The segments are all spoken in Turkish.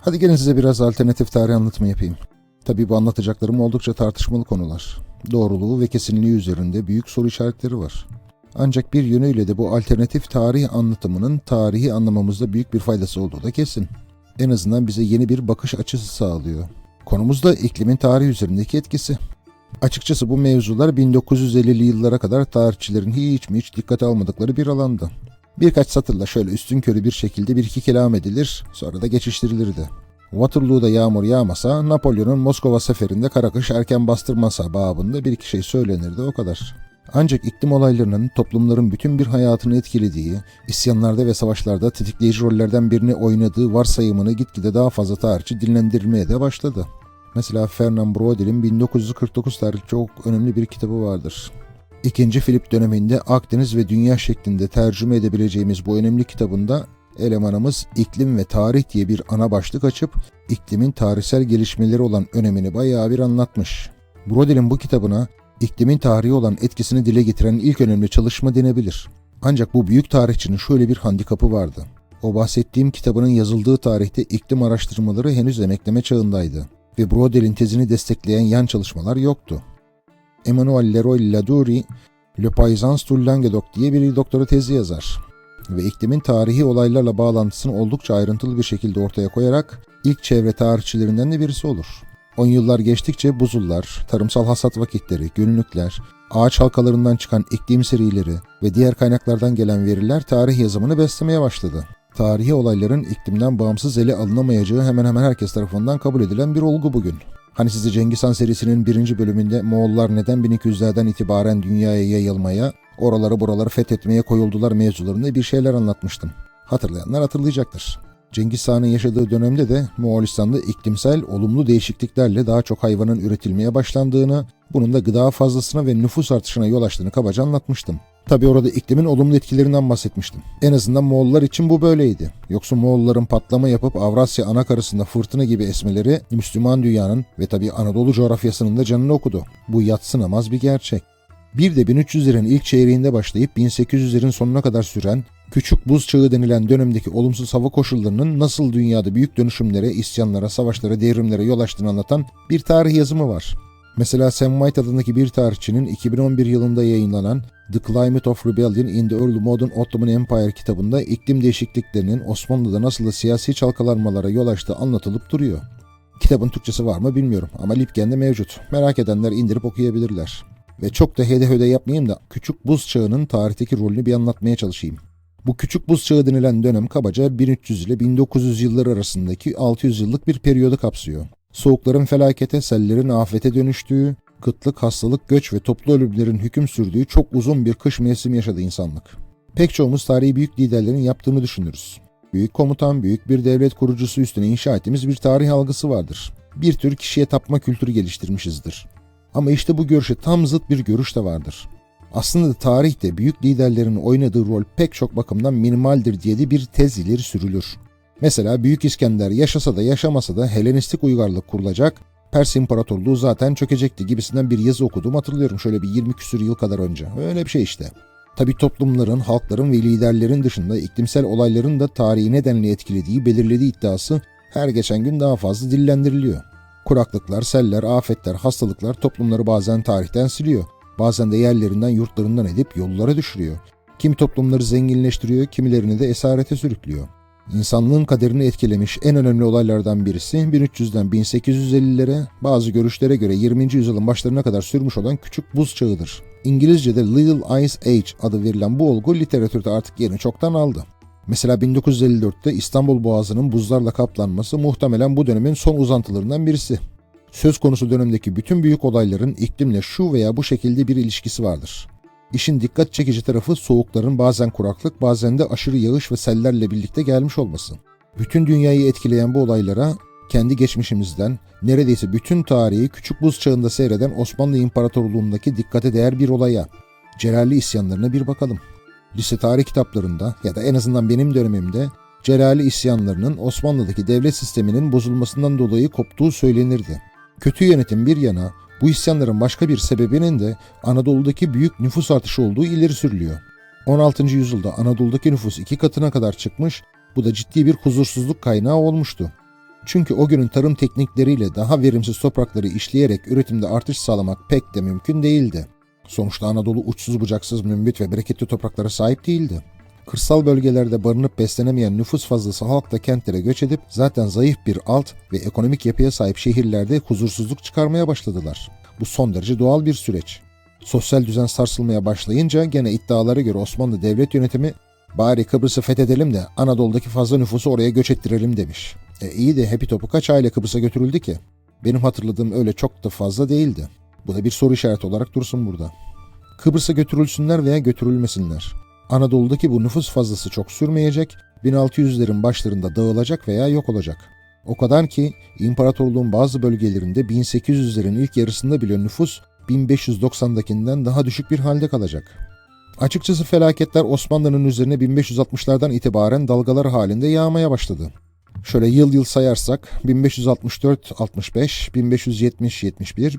Hadi gelin size biraz alternatif tarih anlatımı yapayım. Tabii bu anlatacaklarım oldukça tartışmalı konular. Doğruluğu ve kesinliği üzerinde büyük soru işaretleri var. Ancak bir yönüyle de bu alternatif tarih anlatımının tarihi anlamamızda büyük bir faydası olduğu da kesin. En azından bize yeni bir bakış açısı sağlıyor. Konumuz da iklimin tarih üzerindeki etkisi. Açıkçası bu mevzular 1950'li yıllara kadar tarihçilerin hiç mi hiç dikkate almadıkları bir alanda. Birkaç satırla şöyle üstün körü bir şekilde bir iki kelam edilir, sonra da geçiştirilirdi. Waterloo'da yağmur yağmasa, Napolyon'un Moskova seferinde Karakış erken bastırmasa babında bir iki şey söylenirdi o kadar. Ancak iklim olaylarının toplumların bütün bir hayatını etkilediği, isyanlarda ve savaşlarda tetikleyici rollerden birini oynadığı varsayımını gitgide daha fazla tarihçi dinlendirmeye de başladı. Mesela Fernand Braudet'in 1949 tarihli çok önemli bir kitabı vardır. İkinci Filip döneminde Akdeniz ve Dünya şeklinde tercüme edebileceğimiz bu önemli kitabında elemanımız iklim ve tarih diye bir ana başlık açıp iklimin tarihsel gelişmeleri olan önemini bayağı bir anlatmış. Braudet'in bu kitabına iklimin tarihi olan etkisini dile getiren ilk önemli çalışma denebilir. Ancak bu büyük tarihçinin şöyle bir handikapı vardı. O bahsettiğim kitabının yazıldığı tarihte iklim araştırmaları henüz emekleme çağındaydı ve Brodel'in tezini destekleyen yan çalışmalar yoktu. Emmanuel Leroy Ladurie, Le Paysans du diye bir doktora tezi yazar ve iklimin tarihi olaylarla bağlantısını oldukça ayrıntılı bir şekilde ortaya koyarak ilk çevre tarihçilerinden de birisi olur. On yıllar geçtikçe buzullar, tarımsal hasat vakitleri, günlükler, ağaç halkalarından çıkan iklim serileri ve diğer kaynaklardan gelen veriler tarih yazımını beslemeye başladı. Tarihi olayların iklimden bağımsız ele alınamayacağı hemen hemen herkes tarafından kabul edilen bir olgu bugün. Hani size Cengiz Han serisinin birinci bölümünde Moğollar neden 1200'lerden itibaren dünyaya yayılmaya, oraları buraları fethetmeye koyuldular mevzularında bir şeyler anlatmıştım. Hatırlayanlar hatırlayacaktır. Cengiz Han'ın yaşadığı dönemde de Moğolistan'da iklimsel olumlu değişikliklerle daha çok hayvanın üretilmeye başlandığını, bunun da gıda fazlasına ve nüfus artışına yol açtığını kabaca anlatmıştım. Tabi orada iklimin olumlu etkilerinden bahsetmiştim. En azından Moğollar için bu böyleydi. Yoksa Moğolların patlama yapıp Avrasya ana karasında fırtına gibi esmeleri Müslüman dünyanın ve tabi Anadolu coğrafyasının da canını okudu. Bu yatsınamaz bir gerçek. Bir de 1300'lerin ilk çeyreğinde başlayıp 1800'lerin sonuna kadar süren Küçük Buz Çağı denilen dönemdeki olumsuz hava koşullarının nasıl dünyada büyük dönüşümlere, isyanlara, savaşlara, devrimlere yol açtığını anlatan bir tarih yazımı var. Mesela Sam White adındaki bir tarihçinin 2011 yılında yayınlanan The Climate of Rebellion in the Early Modern Ottoman Empire kitabında iklim değişikliklerinin Osmanlı'da nasıl da siyasi çalkalanmalara yol açtığı anlatılıp duruyor. Kitabın Türkçesi var mı bilmiyorum ama Lipgen'de mevcut. Merak edenler indirip okuyabilirler. Ve çok da hede höde yapmayayım da küçük buz çağının tarihteki rolünü bir anlatmaya çalışayım. Bu küçük buz çağı denilen dönem kabaca 1300 ile 1900 yılları arasındaki 600 yıllık bir periyodu kapsıyor. Soğukların felakete, sellerin afete dönüştüğü, kıtlık, hastalık, göç ve toplu ölümlerin hüküm sürdüğü çok uzun bir kış mevsimi yaşadı insanlık. Pek çoğumuz tarihi büyük liderlerin yaptığını düşünürüz. Büyük komutan, büyük bir devlet kurucusu üstüne inşa ettiğimiz bir tarih algısı vardır. Bir tür kişiye tapma kültürü geliştirmişizdir. Ama işte bu görüşe tam zıt bir görüş de vardır. Aslında tarihte büyük liderlerin oynadığı rol pek çok bakımdan minimaldir diye de bir tez ileri sürülür. Mesela Büyük İskender yaşasa da yaşamasa da Helenistik uygarlık kurulacak, Pers İmparatorluğu zaten çökecekti gibisinden bir yazı okudum hatırlıyorum şöyle bir 20 küsür yıl kadar önce. Öyle bir şey işte. Tabi toplumların, halkların ve liderlerin dışında iklimsel olayların da tarihi nedenli etkilediği, belirlediği iddiası her geçen gün daha fazla dillendiriliyor. Kuraklıklar, seller, afetler, hastalıklar toplumları bazen tarihten siliyor. Bazen de yerlerinden, yurtlarından edip yollara düşürüyor. Kimi toplumları zenginleştiriyor, kimilerini de esarete sürüklüyor. İnsanlığın kaderini etkilemiş en önemli olaylardan birisi 1300'den 1850'lere, bazı görüşlere göre 20. yüzyılın başlarına kadar sürmüş olan küçük buz çağıdır. İngilizce'de Little Ice Age adı verilen bu olgu literatürde artık yerini çoktan aldı. Mesela 1954'te İstanbul Boğazı'nın buzlarla kaplanması muhtemelen bu dönemin son uzantılarından birisi. Söz konusu dönemdeki bütün büyük olayların iklimle şu veya bu şekilde bir ilişkisi vardır. İşin dikkat çekici tarafı soğukların bazen kuraklık bazen de aşırı yağış ve sellerle birlikte gelmiş olması. Bütün dünyayı etkileyen bu olaylara kendi geçmişimizden neredeyse bütün tarihi küçük buz çağında seyreden Osmanlı İmparatorluğu'ndaki dikkate değer bir olaya, Celalli isyanlarına bir bakalım. Lise tarih kitaplarında ya da en azından benim dönemimde Celali isyanlarının Osmanlı'daki devlet sisteminin bozulmasından dolayı koptuğu söylenirdi. Kötü yönetim bir yana bu isyanların başka bir sebebinin de Anadolu'daki büyük nüfus artışı olduğu ileri sürülüyor. 16. yüzyılda Anadolu'daki nüfus iki katına kadar çıkmış, bu da ciddi bir huzursuzluk kaynağı olmuştu. Çünkü o günün tarım teknikleriyle daha verimsiz toprakları işleyerek üretimde artış sağlamak pek de mümkün değildi. Sonuçta Anadolu uçsuz bucaksız mümbit ve bereketli topraklara sahip değildi. Kırsal bölgelerde barınıp beslenemeyen nüfus fazlası halk da kentlere göç edip zaten zayıf bir alt ve ekonomik yapıya sahip şehirlerde huzursuzluk çıkarmaya başladılar. Bu son derece doğal bir süreç. Sosyal düzen sarsılmaya başlayınca gene iddialara göre Osmanlı devlet yönetimi bari Kıbrıs'ı fethedelim de Anadolu'daki fazla nüfusu oraya göç ettirelim demiş. E iyi de Hepi Topu kaç aile Kıbrıs'a götürüldü ki? Benim hatırladığım öyle çok da fazla değildi. Bu da bir soru işareti olarak dursun burada. Kıbrıs'a götürülsünler veya götürülmesinler. Anadolu'daki bu nüfus fazlası çok sürmeyecek, 1600'lerin başlarında dağılacak veya yok olacak. O kadar ki imparatorluğun bazı bölgelerinde 1800'lerin ilk yarısında bile nüfus 1590'dakinden daha düşük bir halde kalacak. Açıkçası felaketler Osmanlı'nın üzerine 1560'lardan itibaren dalgalar halinde yağmaya başladı. Şöyle yıl yıl sayarsak 1564-65, 1570-71,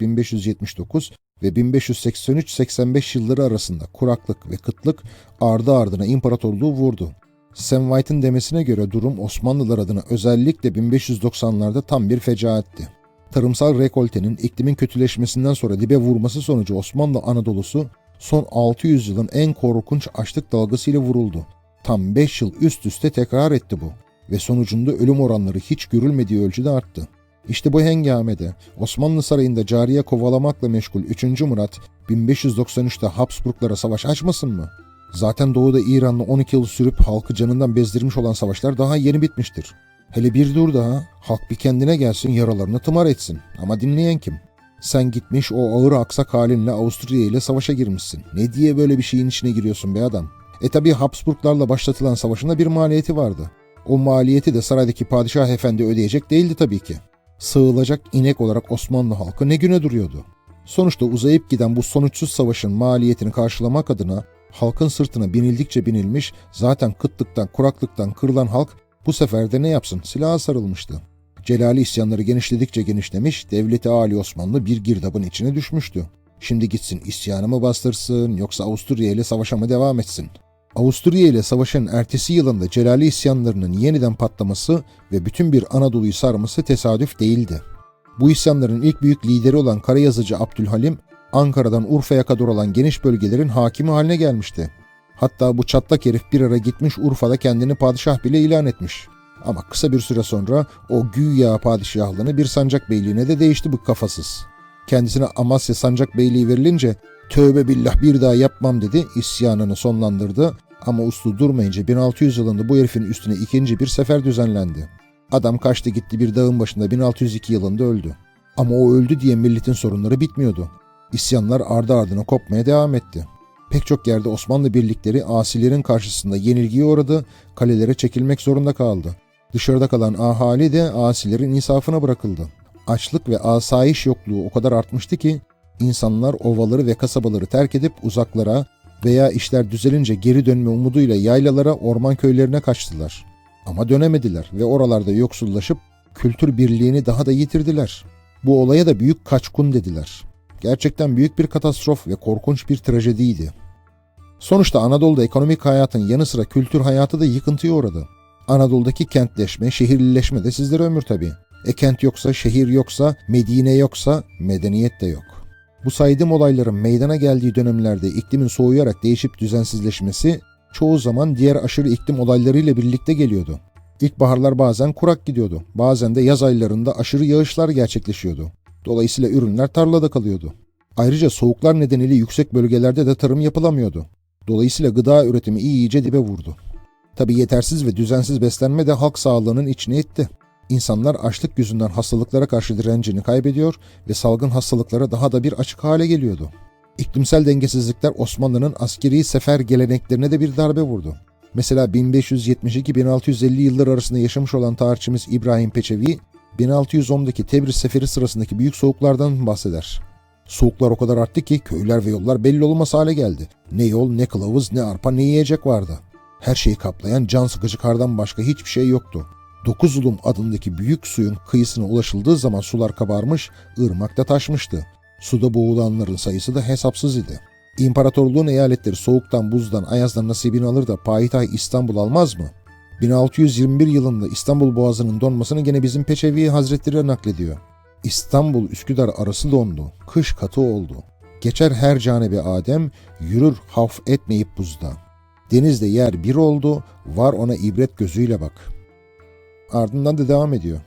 1574-1579 ve 1583-85 yılları arasında kuraklık ve kıtlık ardı ardına imparatorluğu vurdu. Sam White'ın demesine göre durum Osmanlılar adına özellikle 1590'larda tam bir fecaatti. Tarımsal rekoltenin iklimin kötüleşmesinden sonra dibe vurması sonucu Osmanlı Anadolu'su son 600 yılın en korkunç açlık dalgasıyla vuruldu. Tam 5 yıl üst üste tekrar etti bu ve sonucunda ölüm oranları hiç görülmediği ölçüde arttı. İşte bu hengamede Osmanlı Sarayı'nda cariye kovalamakla meşgul 3. Murat 1593'te Habsburglara savaş açmasın mı? Zaten doğuda İran'la 12 yıl sürüp halkı canından bezdirmiş olan savaşlar daha yeni bitmiştir. Hele bir dur daha, halk bir kendine gelsin yaralarını tımar etsin. Ama dinleyen kim? Sen gitmiş o ağır aksak halinle Avusturya ile savaşa girmişsin. Ne diye böyle bir şeyin içine giriyorsun be adam? E tabi Habsburglarla başlatılan savaşın da bir maliyeti vardı. O maliyeti de saraydaki padişah efendi ödeyecek değildi tabii ki. Sığılacak inek olarak Osmanlı halkı ne güne duruyordu. Sonuçta uzayıp giden bu sonuçsuz savaşın maliyetini karşılamak adına halkın sırtına binildikçe binilmiş, zaten kıtlıktan, kuraklıktan kırılan halk bu sefer de ne yapsın? Silaha sarılmıştı. Celali isyanları genişledikçe genişlemiş, devleti Ali Osmanlı bir girdabın içine düşmüştü. Şimdi gitsin isyanı mı bastırsın yoksa Avusturya ile savaşa mı devam etsin? Avusturya ile savaşın ertesi yılında Celali isyanlarının yeniden patlaması ve bütün bir Anadolu'yu sarması tesadüf değildi. Bu isyanların ilk büyük lideri olan Karayazıcı Abdülhalim, Ankara'dan Urfa'ya kadar olan geniş bölgelerin hakimi haline gelmişti. Hatta bu çatlak herif bir ara gitmiş Urfa'da kendini padişah bile ilan etmiş. Ama kısa bir süre sonra o güya padişahlığını bir sancak beyliğine de değişti bu kafasız. Kendisine Amasya sancak beyliği verilince tövbe billah bir daha yapmam dedi isyanını sonlandırdı ama uslu durmayınca 1600 yılında bu herifin üstüne ikinci bir sefer düzenlendi. Adam kaçtı gitti bir dağın başında 1602 yılında öldü. Ama o öldü diye milletin sorunları bitmiyordu. İsyanlar ardı ardına kopmaya devam etti. Pek çok yerde Osmanlı birlikleri asilerin karşısında yenilgiye uğradı, kalelere çekilmek zorunda kaldı. Dışarıda kalan ahali de asilerin insafına bırakıldı. Açlık ve asayiş yokluğu o kadar artmıştı ki insanlar ovaları ve kasabaları terk edip uzaklara veya işler düzelince geri dönme umuduyla yaylalara, orman köylerine kaçtılar. Ama dönemediler ve oralarda yoksullaşıp kültür birliğini daha da yitirdiler. Bu olaya da büyük kaçkun dediler. Gerçekten büyük bir katastrof ve korkunç bir trajediydi. Sonuçta Anadolu'da ekonomik hayatın yanı sıra kültür hayatı da yıkıntıya uğradı. Anadolu'daki kentleşme, şehirlileşme de sizlere ömür tabii. E kent yoksa, şehir yoksa, Medine yoksa medeniyet de yok. Bu saydığım olayların meydana geldiği dönemlerde iklimin soğuyarak değişip düzensizleşmesi çoğu zaman diğer aşırı iklim olaylarıyla birlikte geliyordu. İlkbaharlar bazen kurak gidiyordu. Bazen de yaz aylarında aşırı yağışlar gerçekleşiyordu. Dolayısıyla ürünler tarlada kalıyordu. Ayrıca soğuklar nedeniyle yüksek bölgelerde de tarım yapılamıyordu. Dolayısıyla gıda üretimi iyice dibe vurdu. Tabi yetersiz ve düzensiz beslenme de halk sağlığının içine etti. İnsanlar açlık yüzünden hastalıklara karşı direncini kaybediyor ve salgın hastalıklara daha da bir açık hale geliyordu. İklimsel dengesizlikler Osmanlı'nın askeri sefer geleneklerine de bir darbe vurdu. Mesela 1572-1650 yıllar arasında yaşamış olan tarihçimiz İbrahim Peçevi, 1610'daki Tebriz seferi sırasındaki büyük soğuklardan bahseder. Soğuklar o kadar arttı ki köyler ve yollar belli olmaz hale geldi. Ne yol, ne kılavuz, ne arpa, ne yiyecek vardı. Her şeyi kaplayan can sıkıcı kardan başka hiçbir şey yoktu. Dokuzulum adındaki büyük suyun kıyısına ulaşıldığı zaman sular kabarmış, ırmakta taşmıştı. Suda boğulanların sayısı da hesapsız idi. İmparatorluğun eyaletleri soğuktan, buzdan, ayazdan nasibini alır da payitaht İstanbul almaz mı? 1621 yılında İstanbul Boğazı'nın donmasını gene bizim Peçevi Hazretleri naklediyor. İstanbul Üsküdar arası dondu, kış katı oldu. Geçer her canebi Adem, yürür haf etmeyip buzda. Denizde yer bir oldu, var ona ibret gözüyle bak. Ardından da devam ediyor.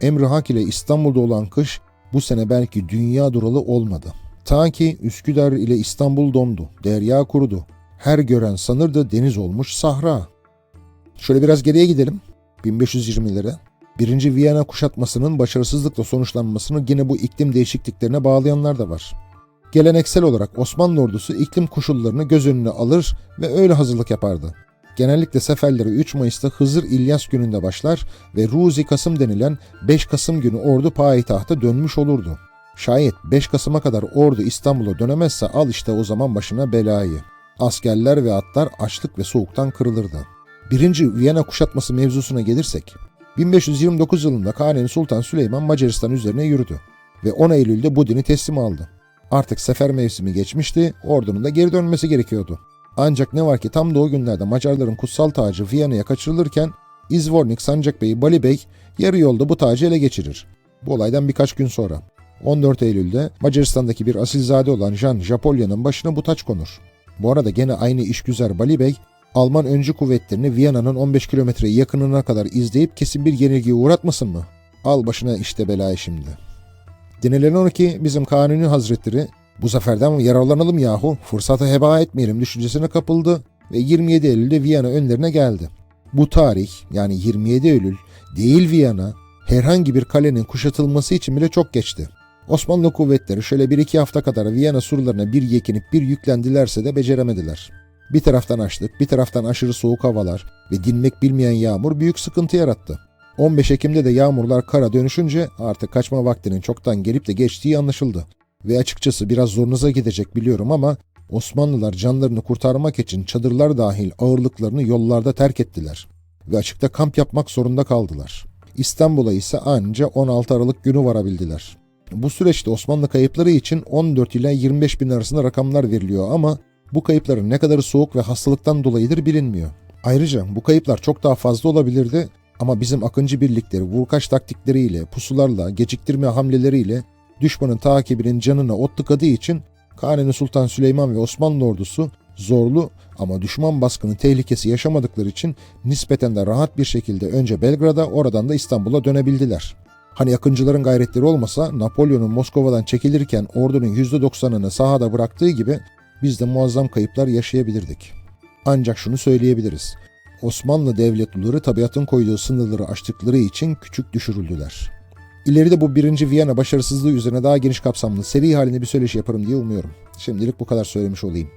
Emri Hak ile İstanbul'da olan kış bu sene belki dünya duralı olmadı. Ta ki Üsküdar ile İstanbul dondu, derya kurudu. Her gören sanırdı deniz olmuş sahra. Şöyle biraz geriye gidelim. 1520'lere. Birinci Viyana kuşatmasının başarısızlıkla sonuçlanmasını yine bu iklim değişikliklerine bağlayanlar da var. Geleneksel olarak Osmanlı ordusu iklim koşullarını göz önüne alır ve öyle hazırlık yapardı. Genellikle seferleri 3 Mayıs'ta Hızır İlyas gününde başlar ve Ruzi Kasım denilen 5 Kasım günü ordu payitahta dönmüş olurdu. Şayet 5 Kasım'a kadar ordu İstanbul'a dönemezse al işte o zaman başına belayı. Askerler ve atlar açlık ve soğuktan kırılırdı. Birinci Viyana kuşatması mevzusuna gelirsek, 1529 yılında Kanuni Sultan Süleyman Macaristan üzerine yürüdü ve 10 Eylül'de Budin'i teslim aldı. Artık sefer mevsimi geçmişti, ordunun da geri dönmesi gerekiyordu. Ancak ne var ki tam da o günlerde Macarların kutsal tacı Viyana'ya kaçırılırken İzvornik Sancak Bey Bali Bey yarı yolda bu tacı ele geçirir. Bu olaydan birkaç gün sonra 14 Eylül'de Macaristan'daki bir asilzade olan Jean Japolya'nın başına bu taç konur. Bu arada gene aynı işgüzar Bali Bey Alman öncü kuvvetlerini Viyana'nın 15 kilometre yakınına kadar izleyip kesin bir yenilgiye uğratmasın mı? Al başına işte belayı şimdi. Denilen o ki bizim Kanuni Hazretleri bu zaferden yararlanalım yahu, fırsatı heba etmeyelim düşüncesine kapıldı ve 27 Eylül'de Viyana önlerine geldi. Bu tarih yani 27 Eylül değil Viyana herhangi bir kalenin kuşatılması için bile çok geçti. Osmanlı kuvvetleri şöyle bir iki hafta kadar Viyana surlarına bir yekinip bir yüklendilerse de beceremediler. Bir taraftan açlık, bir taraftan aşırı soğuk havalar ve dinmek bilmeyen yağmur büyük sıkıntı yarattı. 15 Ekim'de de yağmurlar kara dönüşünce artık kaçma vaktinin çoktan gelip de geçtiği anlaşıldı. Ve açıkçası biraz zorunuza gidecek biliyorum ama Osmanlılar canlarını kurtarmak için çadırlar dahil ağırlıklarını yollarda terk ettiler ve açıkta kamp yapmak zorunda kaldılar. İstanbul'a ise anca 16 Aralık günü varabildiler. Bu süreçte Osmanlı kayıpları için 14 ile 25 bin arasında rakamlar veriliyor ama bu kayıpların ne kadarı soğuk ve hastalıktan dolayıdır bilinmiyor. Ayrıca bu kayıplar çok daha fazla olabilirdi ama bizim akıncı birlikleri vurkaç taktikleriyle, pusularla, geciktirme hamleleriyle düşmanın takibinin canına ot tıkadığı için Kanuni Sultan Süleyman ve Osmanlı ordusu zorlu ama düşman baskını tehlikesi yaşamadıkları için nispeten de rahat bir şekilde önce Belgrad'a oradan da İstanbul'a dönebildiler. Hani yakıncıların gayretleri olmasa Napolyon'un Moskova'dan çekilirken ordunun %90'ını sahada bıraktığı gibi biz de muazzam kayıplar yaşayabilirdik. Ancak şunu söyleyebiliriz. Osmanlı devletlileri tabiatın koyduğu sınırları aştıkları için küçük düşürüldüler. İleride bu birinci Viyana başarısızlığı üzerine daha geniş kapsamlı seri halinde bir söyleşi yaparım diye umuyorum. Şimdilik bu kadar söylemiş olayım.